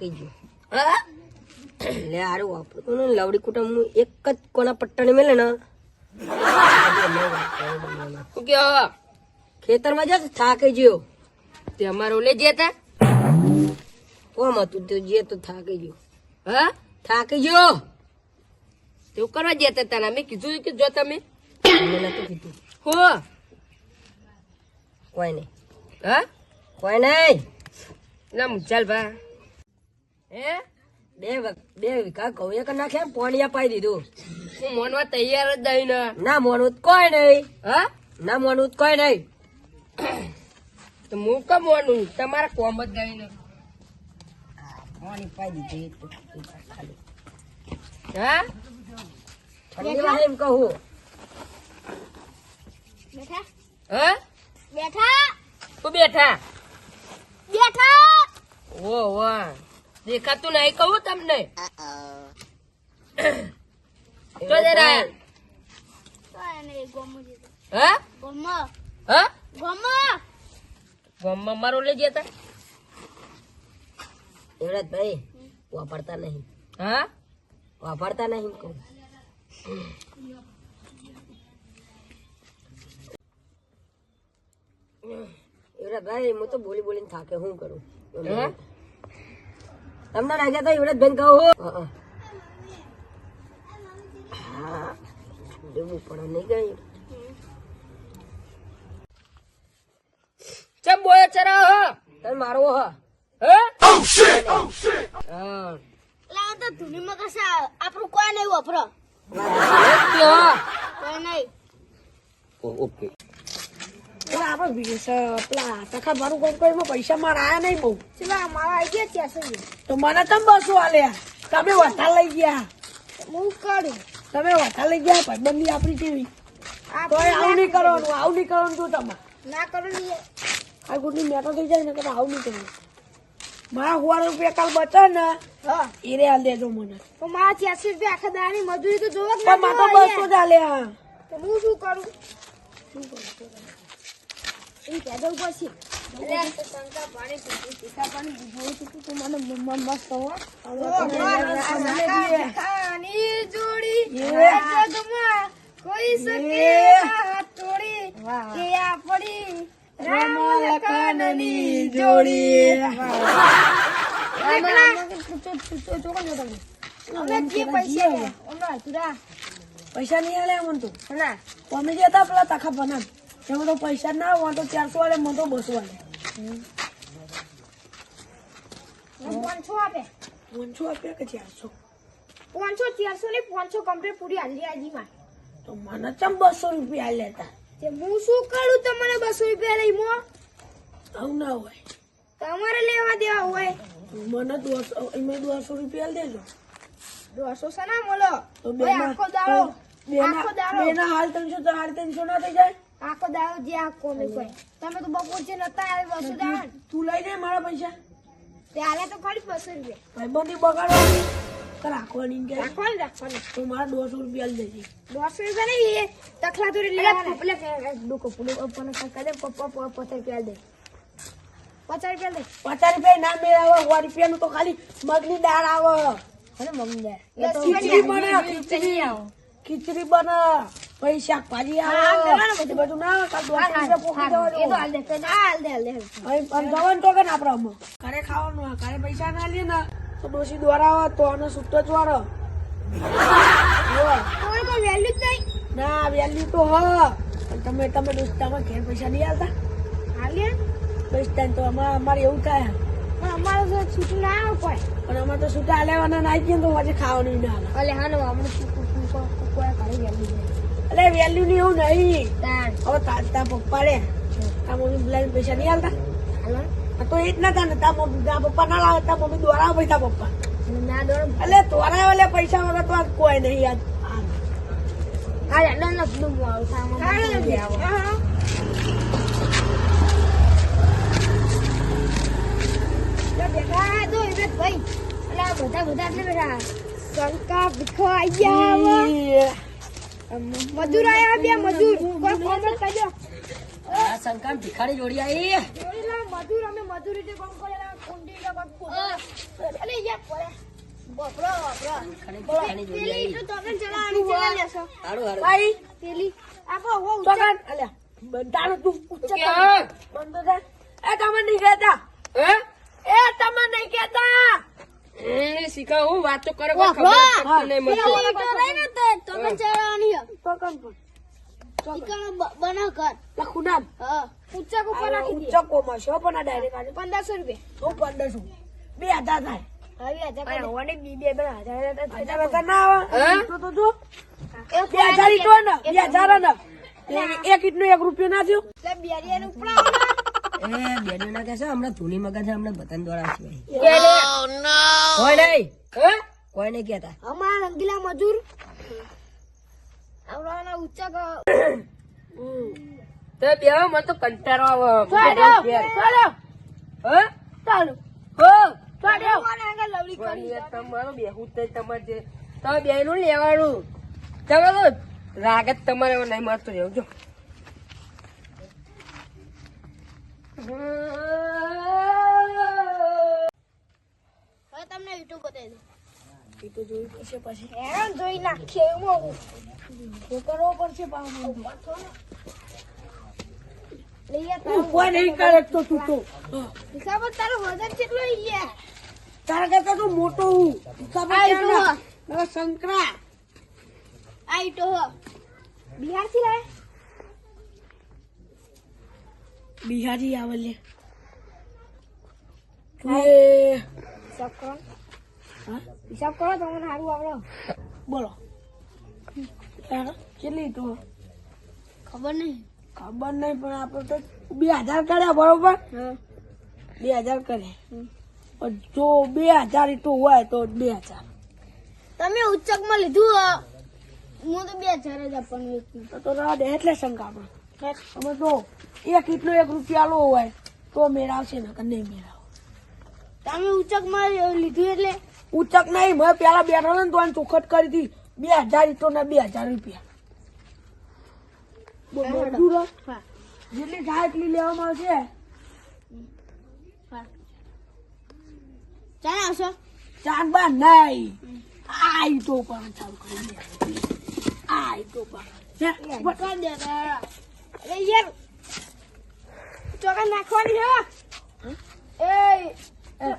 થાકી ગયો. લે આરું વાપરતું ને લવડી કુટુંબ એક જ કોના પટ્ટાને મેલે ને? શું કે? ખેતરમાં જા થાકી ગયો તે અમારો લે જે હતા કોમ હતું તે જે તો થાકી ગયો હા? થાકી ગયો તેવું કરવા જતા હતા અમે કીધું કે જો તમે. મેં કીધું. હો? કોઈ નહીં. હા? કોઈ નહીં. ના ચાલ ભા હે? બે બે વીઘા ઘઉં એક નાખ્યા પાણી અપાઈ દીધું. હું મોનવા તૈયાર જ દઈ ને. ના મોનું કોઈ નહીં. હા? ના મોનું કોઈ નહીં. તો હું કેમ મોનું તમારા કોમ જ દઈ ને. પાણી પાઈ દીધું. હા? એમ કહું. બેઠા? હા? બેઠા? તું બેઠા? બેઠા? ઓ વાહ. દેખાતું નહીં કહું તમને. તો જરા. હા? હા? મારો લઈ વાપરતા નહીં. હા? વાપરતા નહીં કહું. એવડા ભાઈ હું તો બોલી બોલીને થાકે શું કરું? હે? તમને લાગ્યા તો એવડા બેન કહું હં, હં. હા દેવું પડે નહીં ગઈ? ચમ બોય ચરા હો? તમે મારવો હ? હે? હા. લાવ તો ધૂની માં કશા આપણું કોઈ નહીં વપરો કોઈ નહીં. પેલા પેલા કોઈ કોઈમાં પૈસા મારા આયા નહીં બહુ. ચલા મારા આવી ગયા ચારસો તો મને તમે બસો આલ્યા. તમે વધારે લઈ ગયા. હું કરું? તમે વધારે લઈ ગયા ભાઈબંધી આપણી કેવી તો આવું નહીં કરવાનું આવું નહીં કરવાનું તું તમે. ના કરું ને આ ગુડની મેટો થઈ જાય ને તમે આવું નહીં કરવું મારા હુવાડ રૂપિયા કાલ બચે ને હા. એ રે હાલ દેજો મને. તો મારા ત્યાંસી રૂપિયા આખા દાડાની મજૂરી તો જોવો જ મારે તો બસો જ આલ્યા. તો હું શું કરું? હો. ખાની જોડી જગમાં કોઈ શકે હાથ તોડી કે આપણી રામ જોડી. પૈસા નહીં આલ્યા મને તો. તમે જે હતા પેલા તાખા બનાવ તો પૈસા ના હોય તો ચારસો વાળે મને તો બસો આલે પાંચસો આપે? પાંચસો આપે કે ચારસો? પાંચસો ચારસો ને પાંચસો કમ્પ્લીટ પૂરી હાજરી આજી માં તો મને ચમ બસો રૂપિયા લેતા? તે હું શું કરું તમને બસો રૂપિયા લઈ મો? આવું ના હોય. તમારે લેવા દેવા હોય. મને દોઢસો એમાં દોઢસો રૂપિયા દેજો દોઢસો સના મોલો? તો બે આખો દાડો. બેના હાલ ત્રણસો તો હાલ ત્રણસો ના થઈ જાય. આખો દાડો જે કોઈ. તમે તો બપોર છે નતા આવે બસો દાડા તું લઈ જાય મારા પૈસા. ત્યારે તો ખાલી બસો રૂપિયા ભાઈબંધી બગાડવાની તો રાખવાની કે રાખવાની રાખવાની. તો મારા દોઢસો રૂપિયા આલી દેજે દોઢસો રૂપિયા નહીં એ તખલા દોરી લેવાના એટલે ડુકો પુડું પપ્પાને કાકા દે પપ્પા પપ્પા પચાસ રૂપિયા દે. પચાસ રૂપિયા દે પચાસ રૂપિયા ના મેળ આવે સો રૂપિયાનું તો ખાલી મગની દાળ આવે. અને મમ્મી દે ખીચડી બને ખીચડી. ખીચડી બને. પછી શાકભાજી આવે. બધું ના તો જવાનું. કે ને આપણે આમાં? ઘરે ખાવાનું ઘરે પૈસા ના લે ને તો ડોસી દ્વારા આવે તો આને છૂટો જ વાળો. વેલ્યુ જ નહીં. ના વેલ્યુ તો હ. તમે તમે દોસ્ત તમે ઘેર પૈસા નહીં આવતા હાલે બસ તો અમારે અમારે એવું થાય. અમારે તો છૂટું ના આવે કોઈ. પણ અમારે તો છૂટા લેવાના ના આવી ગયા તો પછી ખાવાનું ના આવે હા ને છૂટું કોઈ ઘરે વેલ્યુ નહીં. એટલે વેલ્યુ ની એવું નહીં. તાણ. હવે તા તા પપ્પા રે. તારા મમ્મી બોલાવીને પૈસા નહીં આવતા તો એ જ ના થાય ને તા મમ્મી તા પપ્પા ના લાવે તા મમ્મી દ્વારા ભાઈ તા પપ્પા એટલે તોરા વાલે પૈસા વગર તો કોઈ નહીં યાદ આ હા યાર બધું આવું સામાન બેઠા તો એ ભાઈ. આ બધા બધા એટલે બેઠા શંકા ભીખો આઈ ગયા હવે. મજૂર આયા બે મજૂર. કોઈ કોમેન્ટ કરજો. આ શંકર ભિખારી જોડી આવી મજૂર અમે મજૂરી જે કામ કરેલા કુંડી નો કામ અરે યાર પડે બપરો બપરો ભિખારી જોડી આવી તો તમે ચલાવવાની ચલા લેશો. હારું હારું ભાઈ પેલી. આપો હો ચોકન અલ્યા બંધારો તું ઉચ્ચ કે કર. હા? બંધો થા. એ તમે નહીં કહેતા. હે? એ તમે નહીં કહેતા. શીખા હું વાત કરે કોઈ ખબર નહીં મને. તો રહી ને તો તમે ચલાવવાની હે ચોકન પર ઈકણ બનાવ કર લખું નામ હા. ઉચ્ચક ઉપર નાખી દે. ઉચ્ચ કોમાં છો પણ આ ડાયરેક્ટ આને પંદરસો રૂપિયા. હું પંદરસો. બે હજાર થાય. હે? બેનો કોઈ હે? નહીં કહેતા. અમારા રંગીલા મજૂર. આવડાના તો બેહો, મને તો કંટાળો આવે. ચાલો ઘેર. ચાલો હે? ચાલો. હો? ચાલો લવલી વળી યાર તમારું બેહું નહીં તમારે જે. તમે બેયનું લેવાનું. તમે તો. રાગ જ તમારે હવે નહીં મળતો. રહેવું જો. તમને યુટ્યુબ બતાવી દઉં. એ તો જોઈ પડશે પછી. હેરાન જોઈ નાખીએ એમાં તો કરવો પડશે પાછું. તું તો તું. તો તો મોટો હું. શંકરા આ ઈટો બિહારથી લાય બિહારી આવે લે તું હિસાબ કરો તમને સારું આવડો. બોલો. કેટલી તો? ખબર નહીં. ખબર નહીં પણ આપણે તો બે હજાર કર્યા બરોબર? હા. બે હજાર કરે પણ જો બે હજાર તો હોય તો બે હજાર. તમે ઉચ્ચકમાં લીધું હું તો બે હજાર જ આપવાનું તો તો એટલે શંકા આપણે અમે તો એક કેટલો એક રૂપિયા લો હોય તો મેળાવશે ને કે નહીં મેળાવ તમે ઉચ્ચકમાં લીધું એટલે ઉચક નહીં મેં પેલા બેઠો ને તો ચોખટ કરી હતી. બે હજાર ઈટો ને બે હજાર રૂપિયા. જેટલી થાય એટલી લેવામાં આવશે. હા. ચાલ આવશો. ચાંદબા નહીં. આ તો પણ ચાલુ કરી આ પણ. અરે યાર ચોકા નાખવાની હો. એ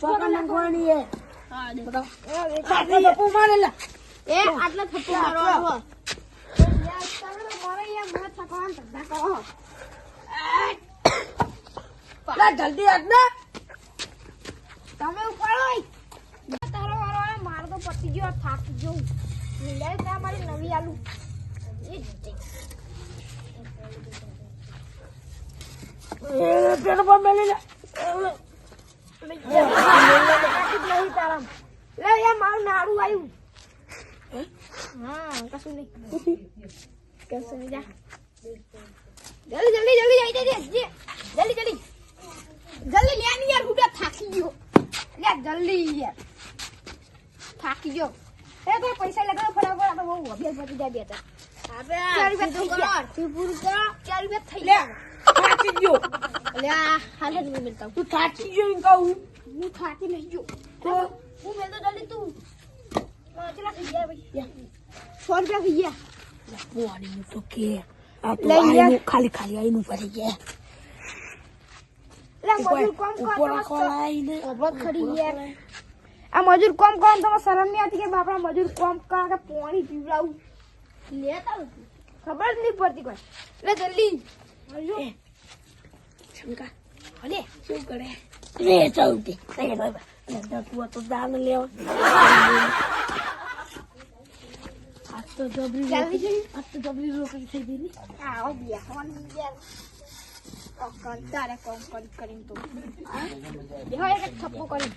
ચોખા નાખવાની. હા. મારે મારો જલ્દી તમે ઉપાડો તારો આવે, મારો તો પતી ગયો થાકી ગયો મિલાય ત્યાં મારી નવી આલુ પેટ પણ મેલી લે. જ લે એ મારું નાડું આવ્યું હા કશું નહીં. કશું નહીં જા. જલ્દી જલ્દી જલ્દી જઈ જઈ જલ્દી જલ્દી. જલ્દી લે ની યાર હુડા થાકી ગયો. લે જલ્દી યાર. થાકી ગયો. એ કોઈ પૈસા લગાડો ફટાફટ આ તો બહુ અભ્યાસ પતી જાય બેટા આપે ચાર રૂપિયા થઈ ગયા. આરતી પૂરું ચાર રૂપિયા થઈ ગયા. થાકી ગયો. લે આ હાલ જ હું મિલતા તું થાકી ગયો કહું. હું થાકી નહીં ગયો. તો હું મેલતો જલ્દી તું કેટલા થઈ ગયા ભાઈ? સો રૂપિયા થઈ ગયા. પોણી નું તો કે આ તો આઈનું ખાલી ખાલી આઈનું ભરી ગયા. મજૂર કોમ કોમ કરો ને તો શરમ નહીં આવતી કે બાપડા મજૂર કોમ કા કે પાણી પીવડાવું. લેતા ખબર જ નહીં પડતી કોઈ. એટલે જલ્દી. શંકા. અલે શું કરે? રે લે તું તો દાન લેવા આ તો જબરી ચાલવી જોઈએ? આ તો જબરી રોકડી થઈ ગઈ. આવો બેસવાની તારે કોમ કરી કરીને તો બેહો એક થપ્પો કરી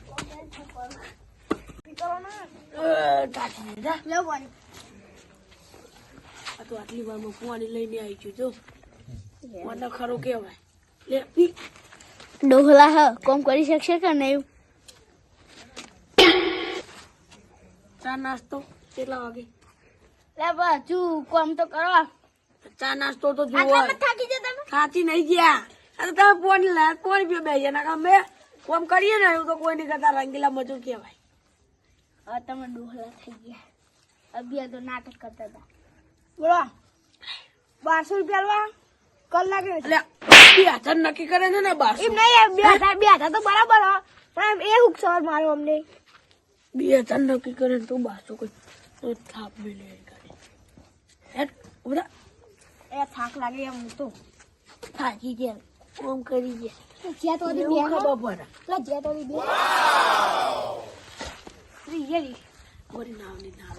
આટલી વારમાં પોણી લઈને આવી છું જો મને ખરું કેવાય લે ડોહલા હ, કોમ કરી શકશે કે નહીં ચા નાસ્તો કેટલા વાગે? લે બાજુ કોમ તો કરો. ચા નાસ્તો તો જોવો. થાકી જાય તમે? થાકી નહીં ગયા. આ તમે ફોન લા કોણ પીએ બે જણા કામ કોમ કરીએ ને એવું તો કોઈ નહીં કરતા રંગીલા મજૂર કહેવાય. હવે તમે ડોહલા થઈ ગયા. અભિયા તો નાટક કરતા હતા. બોલો. બારસો રૂપિયા લેવા કલાકે એટલે બે હજાર નક્કી કરે છે ને બારસો. એમ નહીં બે હજાર બે હજાર તો બરાબર હો. પણ એ હુક સવાર મારો અમને. બે હજાર નક્કી કરે ને તો બારસો કોઈ તો થાપ મેલે કરે. ઉભરા. એ થાક લાગે એમ તો. થાકી ગયા. કોમ કરી ગયા. જ્યાં તો બે ખબર પડે. જ્યાં તો બે રિયલી વળી નાવની નાવ.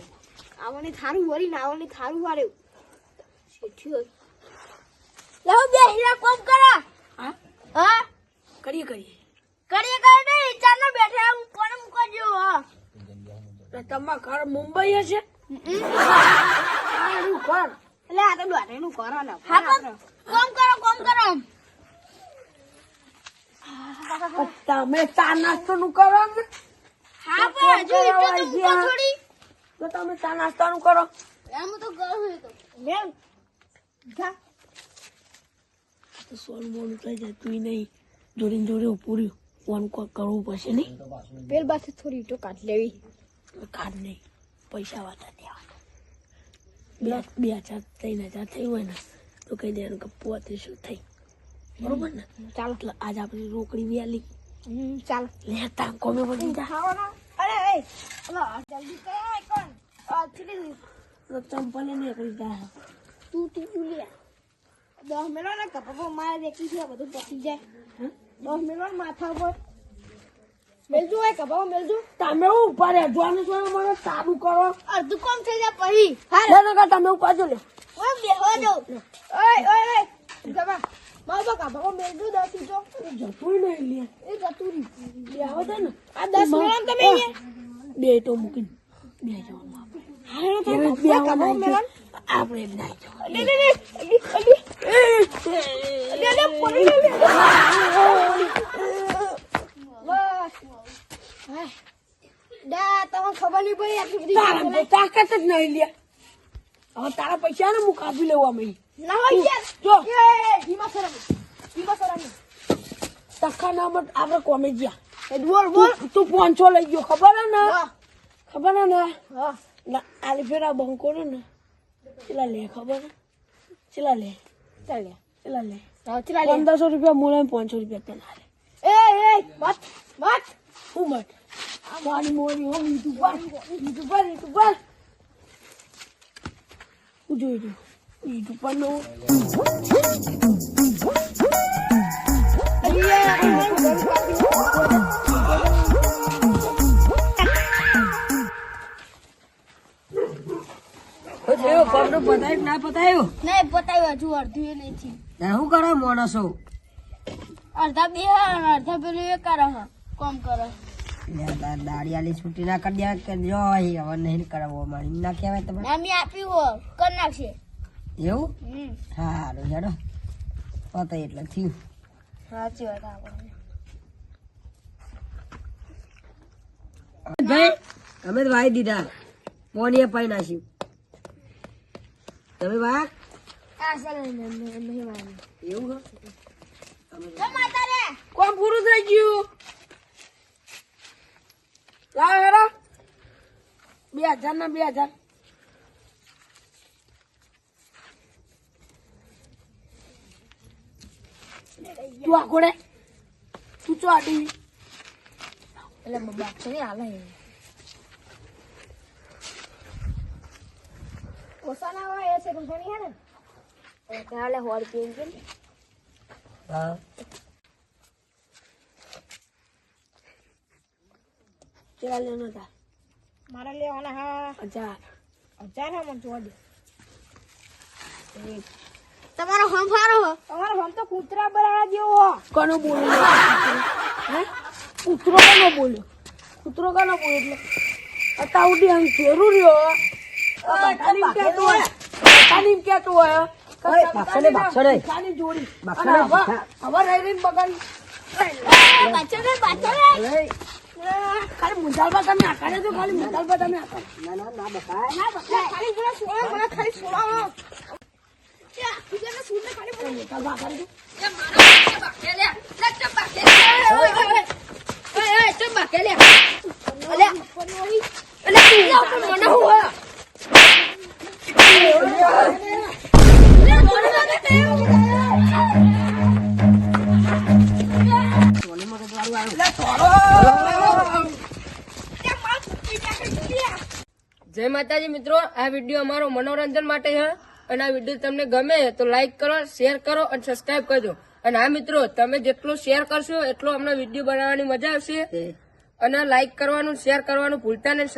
આવવાની થારું વળી ને આવવાની થારું વાળ્યું શેઠ્યો. લાવ બે હીરા કોમ કરો. હા? હા? કરીએ કરીએ. કરીએ કરે નહીં ચાલો બેઠા હું કોણ મૂકો જો હા. તમારા ઘર મુંબઈ હશે સારું ઘર. એટલે આ તો દોઢેનું કરો ને કોમ કરો કોમ કરો. તમે ચા નાસ્તો નું કરો ને? હા પણ હજુ એટલું તો તમે ચા નાસ્તા નું કરો એમ તો કરું તો. મેમ જા. તો સોન મોન થઈ જાય તું નહીં. જોડે ને જોડે પૂર્યું ફોન કોલ કરવું પડશે નહીં. પેલ પાસે થોડી ટોકાટ કાઢ લેવી. કાર્ડ નહીં. પૈસા વાતા દેવાના. બે બે હજાર ત્રણ હજાર થઈ હોય ને તો કહી દેવાનું કે શું થઈ. બરોબર ને? ચાલો. એટલે આજે આપણે રોકડી વ્યાલી. ચાલો. લેતા કોમે પડી જા. અરે જલ્દી કોણ? ચંપલે નીકળી કરી તું તું તું લે. દસ મેલો ને કપા મારે દેખી છે બધું પતી જાય. દસ મેલો માથા ઉપર મેલજો એ કબાવ મેલજો. તમે ઉપર રહે જોવાનું છો મને સાબુ કરો? અડધું કોમ થઈ જાય પછી. હા ના તમે ઉપર જો લે. ઓય બેહો જો ઓય ઓય ઓય. જમા મારો બકા મેલજો દસ જતું નહીં લે. એ જતું રહી. બે આવે ને. આ દસ તમે બે તો મૂકીને બે જવાનું આપણે જ લે લે લે લે. લે લે લે દા તમને ખબર નહીં પડી આટલી બધી તારા તાકાત જ નહીં લે. હવે તારા પૈસા ને હું કાપી લેવા મળી ના હોય યાર જો. ધીમા સરામ ધીમા સરામ તખા ના મત આપણે કોમે ગયા. બોલ બોલ. તું- પોંચો લઈ ગયો. ખબર હે ને? ખબર હે ને? ના આલી ફેરા બંકો ને. ચેલા લે ખબર ચાલ લે. ચેલા લે. ચલા લે. પંદરસો રૂપિયા મૂલે પાંચસો રૂપિયા તને એ એ મત મત હું મત આ મારી મોરી હો બીજું પર બીજું પર બીજું પર હું જોઈ રહ્યું. બીજું પર નો થયો પગનું પતાયું ના પતાયું? નહીં બતાવ્યું હજુ અડધું એ નહીં થયું. શું કરો માણસો અડધા બે અડધા પેલું એ કરે કોમ કરે દાડિયાલી છૂટી ના કરી દેવા કે જો હવે નહીં કરાવવો મારી ના કહેવાય તમે અમે આપ્યું હો કરી નાખશે. એવું? સારું હેડો. પતે એટલે થયું. સાચી વાત આપણે ભાઈ અમે તો વાઈ દીધા. મોનીએ પાઈ નાખ્યું. તમે વા એવું કોણ પૂરું થઈ ગયું? લાવ હેરો બે હજાર ના બે હજાર. તું આગોડે ઘોડે. તું ચો આડી. એટલે બાપ છે નહીં હાલે. ઓછા ના હોય એ છે કંપની હે ને. એટલે હાલે હોર પીન કે હા. ચેલા લેનો હતા. મારા લેવાના હા. હજાર. હજાર હા મને જોવા દે. તમારો હમ સારો હો. તમારો હમ તો કૂતરા બરાડા જેવો હો. કનો બોલ્યો? હે? કૂતરો કોનો બોલ્યો? કૂતરો કોનો બોલ્યો એટલે? અતાઉડી આમ જરૂરી હો. બતાની કેતો હોય. બતાની કેતો હોય બાક્ષડે. ખાલી જોડી. બાક્ષડે, અને હવે રહી રહીને બગાડી. બાચો રે બાચો રે અરે, ખાલી મુંજાલબા તમે આકારે તો ખાલી મુંજાલબા તમે આકારે ના ના ના બકાય ના બકાય ખાલી મને સોળો મને ખાલી સોળો એ આખી જને સૂટને ખાલી મને મુંજાલબા આકારે તો એ મારા બાકે લે. લે ચપ લે. ઓય ઓય ચબાકે લે. અલે અલે તું મને હું માતાજી મિત્રો આ વીડિયો અમારો મનોરંજન માટે છે. અને આ વીડિયો તમને ગમે તો લાઈક કરો શેર કરો અને સબસ્ક્રાઇબ કરજો. અને હા મિત્રો તમે જેટલો શેર કરશો એટલો અમને વીડિયો બનાવવાની મજા આવશે. અને લાઈક કરવાનું શેર કરવાનું ભૂલતા નહીં.